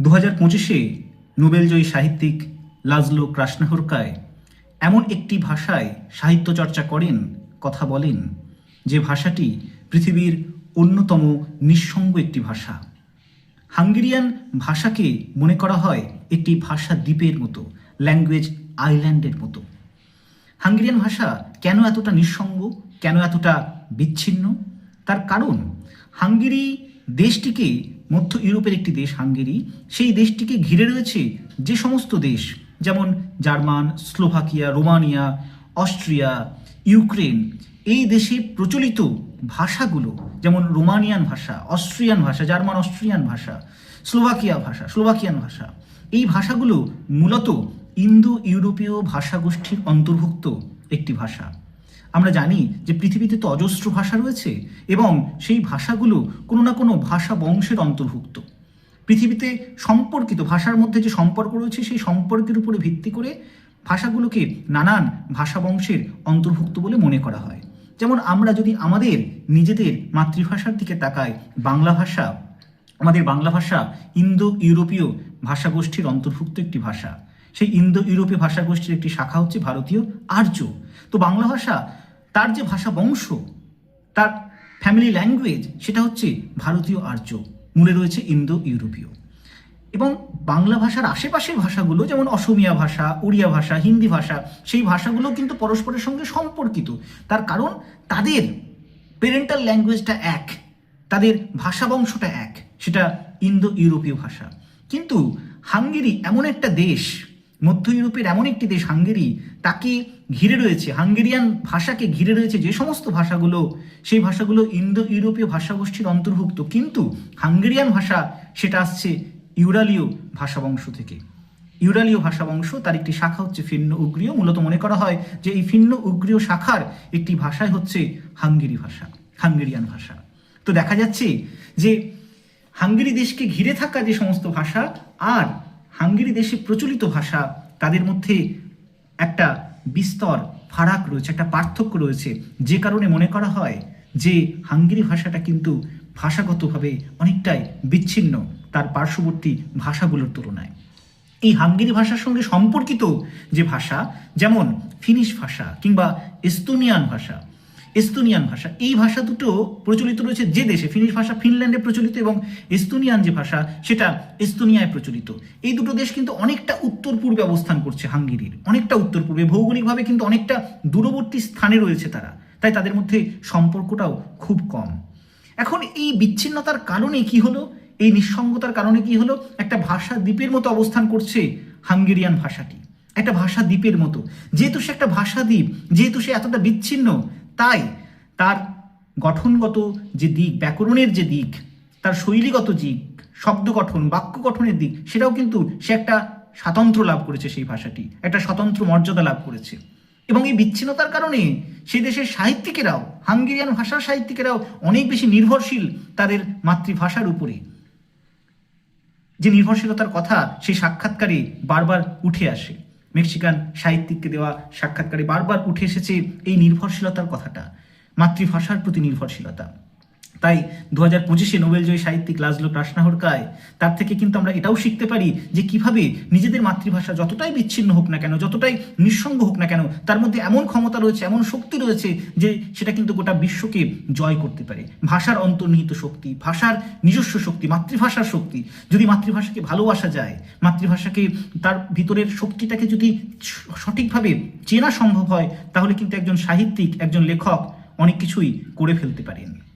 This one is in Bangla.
দু হাজার পঁচিশে নোবেলজয়ী সাহিত্যিক লাজলো ক্রাসনাহরকায় এমন একটি ভাষায় সাহিত্য চর্চা করেন, কথা বলেন, যে ভাষাটি পৃথিবীর অন্যতম নিঃসঙ্গ একটি ভাষা। হাঙ্গেরিয়ান ভাষাকে মনে করা হয় একটি ভাষা দ্বীপের মতো, ল্যাঙ্গুয়েজ আইল্যান্ডের মতো। হাঙ্গেরিয়ান ভাষা কেন এতটা নিঃসঙ্গ, কেন এতটা বিচ্ছিন্ন? তার কারণ, হাঙ্গেরি দেশটিকে মধ্য ইউরোপের একটি দেশ, হাঙ্গেরি। সেই দেশটিকে ঘিরে রয়েছে যে সমস্ত দেশ, যেমন German, Slovakia, Romania, Austria, Ukraine. এই দেশে প্রচলিত ভাষাগুলো, যেমন রোমানিয়ান ভাষা, অস্ট্রিয়ান ভাষা, জার্মান অস্ট্রিয়ান ভাষা, স্লোভাকিয়া ভাষা, স্লোভাকিয়ান ভাষা, এই ভাষাগুলো মূলত ইন্দো ইউরোপীয় ভাষাগোষ্ঠীর অন্তর্ভুক্ত একটি ভাষা। আমরা জানি যে পৃথিবীতে তো অজস্র ভাষা রয়েছে এবং সেই ভাষাগুলো কোনো না কোনো ভাষা বংশের অন্তর্ভুক্ত। পৃথিবীতে সম্পর্কিত ভাষার মধ্যে যে সম্পর্ক রয়েছে সেই সম্পর্কের উপরে ভিত্তি করে ভাষাগুলোকে নানান ভাষা বংশের অন্তর্ভুক্ত বলে মনে করা হয়। যেমন আমরা যদি আমাদের নিজেদের মাতৃভাষার দিকে তাকাই, বাংলা ভাষা, আমাদের বাংলা ভাষা ইন্দো ইউরোপীয় ভাষাগোষ্ঠীর অন্তর্ভুক্ত একটি ভাষা। সেই ইন্দো ইউরোপীয় ভাষাগোষ্ঠীর একটি শাখা হচ্ছে ভারতীয় আর্য। তো বাংলা ভাষা, তার যে ভাষা বংশ, তার ফ্যামিলি ল্যাঙ্গুয়েজ সেটা হচ্ছে ভারতীয় আর্য। মূলে রয়েছে ইন্দো ইউরোপীয় এবং বাংলা ভাষার আশেপাশের ভাষাগুলো, যেমন অসমিয়া ভাষা উড়িয়া ভাষা, হিন্দি ভাষা, সেই ভাষাগুলো কিন্তু পরস্পরের সঙ্গে সম্পর্কিত। তার কারণ, তাদের পেরেন্টাল ল্যাঙ্গুয়েজটা এক, তাদের ভাষা বংশটা এক, সেটা ইন্দো ইউরোপীয় ভাষা। কিন্তু হাঙ্গেরি এমন একটা দেশ মধ্য ইউরোপের এমন একটি দেশ, হাঙ্গেরি, তাকে ঘিরে রয়েছে, হাঙ্গেরিয়ান ভাষাকে ঘিরে রয়েছে যে সমস্ত ভাষাগুলো, সেই ভাষাগুলো ইন্দো ইউরোপীয় ভাষাগোষ্ঠীর অন্তর্ভুক্ত। কিন্তু হাঙ্গেরিয়ান ভাষা, সেটা আসছে ইউরালীয় ভাষাবংশ থেকে। ইউরালীয় ভাষাবংশ, তার একটি শাখা হচ্ছে ফিন্ন উগ্রীয় মূলত মনে করা হয় যে এই ফিন্ন উগ্রীয় শাখার একটি ভাষাই হচ্ছে হাঙ্গেরি ভাষা, হাঙ্গেরিয়ান ভাষা। তো দেখা যাচ্ছে যে হাঙ্গেরি দেশকে ঘিরে থাকা যে সমস্ত ভাষা, আর হাঙ্গেরি দেশে প্রচলিত ভাষা, তাদের মধ্যে একটা বিস্তর ফারাক রয়েছে, একটা পার্থক্য রয়েছে। যে কারণে মনে করা হয় যে হাঙ্গেরি ভাষাটা কিন্তু ভাষাগতভাবে অনেকটাই বিচ্ছিন্ন, তার পার্শ্ববর্তী ভাষাগুলোর তুলনায়। এই হাঙ্গেরি ভাষার সঙ্গে সম্পর্কিত যে ভাষা, যেমন ফিনিশ ভাষা কিংবা এস্তোনিয়ান ভাষা এস্তোনিয়ান ভাষা। এই ভাষা দুটো প্রচলিত রয়েছে যে দেশে, ফিনিশ ভাষা ফিনল্যান্ডে প্রচলিত এবং এস্তোনিয়ান যে ভাষা, সেটা এস্তোনিয়ায় প্রচলিত। এই দুটো দেশ কিন্তু অনেকটা উত্তর পূর্বে অবস্থান করছে হাঙ্গেরির। অনেকটা উত্তর পূর্বে, ভৌগোলিকভাবে কিন্তু অনেকটা দূরবর্তী স্থানে রয়েছে তারা। তাই তাদের মধ্যে সম্পর্কটাও খুব কম। এখন এই বিচ্ছিন্নতার কারণে কি হলো? এই নিঃসঙ্গতার কারণে কি হলো? একটা ভাষা দ্বীপের মতো অবস্থান করছে হাঙ্গেরিয়ান ভাষাটি। একটা ভাষা দ্বীপের মতো। যেহেতু সে একটা ভাষা দ্বীপ, যেহেতু সে এতটা বিচ্ছিন্ন তাই তার গঠনগত যে দিক, ব্যাকরণের যে দিক, তার শৈলীগত দিক, শব্দ গঠন, বাক্য গঠনের দিক, সেটাও কিন্তু সে একটা স্বাতন্ত্র্য লাভ করেছে সেই ভাষাটি, একটা স্বতন্ত্র মর্যাদা লাভ করেছে। এবং এই বিচ্ছিন্নতার কারণে সেই দেশের সাহিত্যিকেরাও, হাঙ্গেরিয়ান ভাষার সাহিত্যিকেরাও অনেক বেশি নির্ভরশীল তাদের মাতৃভাষার উপরে। যে নির্ভরশীলতার কথা সেই সাক্ষাৎকারে বারবার উঠে আসে। মেক্সিকান সাহিত্যিককে দেওয়া সাক্ষাৎকারে বারবার উঠে এসেছে এই নির্ভরশীলতার কথাটা। মাতৃভাষার প্রতি নির্ভরশীলতা। তাই দু হাজার পঁচিশে নোবেলজয়ী সাহিত্যিক লাজলো প্রাসনাহরকায় তার থেকে কিন্তু আমরা এটাও শিখতে পারি যে কীভাবে নিজেদের মাতৃভাষা যতটাই বিচ্ছিন্ন হোক না কেন, যতটাই নিঃসঙ্গ হোক না কেন, তার মধ্যে এমন ক্ষমতা রয়েছে, এমন শক্তি রয়েছে যে সেটা কিন্তু গোটা বিশ্বকে জয় করতে পারে। ভাষার অন্তর্নিহিত শক্তি, ভাষার নিজস্ব শক্তি, মাতৃভাষার শক্তি, যদি মাতৃভাষাকে ভালোবাসা যায়, মাতৃভাষাকে তার ভিতরের শক্তিটাকে যদি সঠিকভাবে চেনা সম্ভব হয়, তাহলে কিন্তু একজন সাহিত্যিক, একজন লেখক অনেক কিছুই করে ফেলতে পারেন।